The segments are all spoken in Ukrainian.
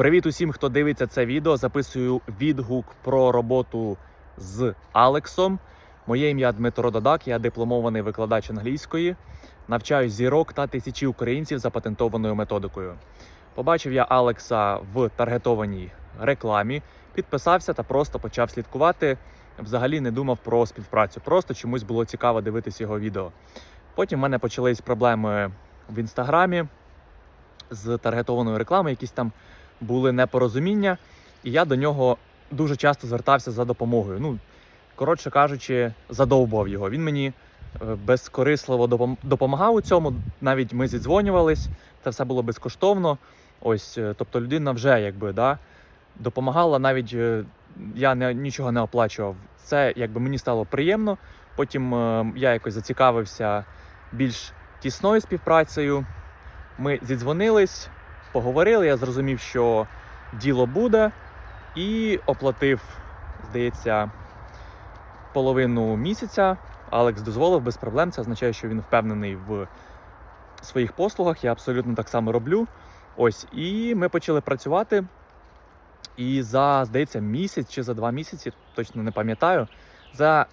Привіт усім, хто дивиться це відео. Записую відгук про роботу з Алексом. Моє ім'я Дмитро Додак, я дипломований викладач англійської. Навчаю зірок та тисячі українців за патентованою методикою. Побачив я Алекса в таргетованій рекламі, підписався та просто почав слідкувати. Взагалі не думав про співпрацю. Просто чомусь було цікаво дивитися його відео. Потім в мене почались проблеми в інстаграмі з таргетованою рекламою, якісь там були непорозуміння, і я до нього дуже часто звертався за допомогою. Ну, коротше кажучи, задовбав його. Він мені е, безкорисливо допомагав у цьому. Навіть ми зідзвонювались, це все було безкоштовно. Ось, е, тобто людина вже якби да, допомагала, навіть е, я не, нічого не оплачував. Це якби мені стало приємно. Потім я якось зацікавився більш тісною співпрацею. Ми зідзвонились, поговорили. Я зрозумів, що діло буде, і оплатив, здається, половину місяця. Алекс дозволив без проблем. Це означає, що він впевнений в своїх послугах. Я абсолютно так само роблю. Ось, і ми почали працювати. І за, здається, місяць чи за два місяці, точно не пам'ятаю, за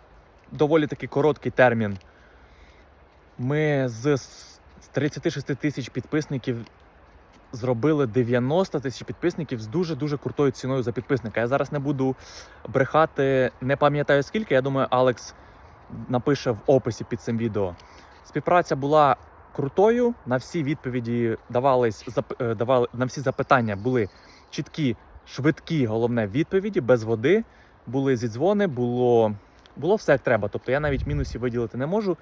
доволі таки короткий термін. Ми з 36 тисяч підписників зробили 90 тисяч підписників з дуже-дуже крутою ціною за підписника. Я зараз не буду брехати, не пам'ятаю скільки. Я думаю, Алекс напише в описі під цим відео. Співпраця була крутою. На всі відповіді давались е, давали на всі запитання були чіткі, швидкі, головне відповіді, без води. Були зідзвони, було, було все як треба. Тобто я навіть мінусів виділити не можу.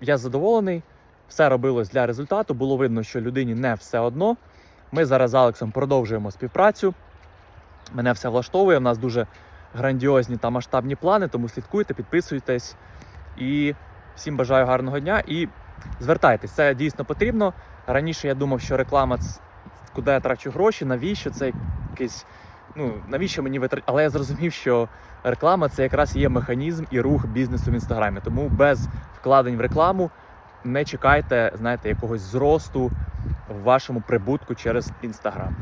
Я задоволений. Все робилось для результату. Було видно, що людині не все одно. Ми зараз з Алексом продовжуємо співпрацю. Мене все влаштовує. У нас дуже грандіозні та масштабні плани, тому слідкуйте, підписуйтесь і всім бажаю гарного дня. І звертайтесь, це дійсно потрібно. Раніше я думав, що реклама куди я трачу гроші, навіщо це якийсь. Ну, навіщо мені витрачати? Але я зрозумів, що реклама це якраз є механізм і рух бізнесу в інстаграмі. Тому без вкладень в рекламу не чекайте, знаєте, якогось зросту в вашому прибутку через інстаграм.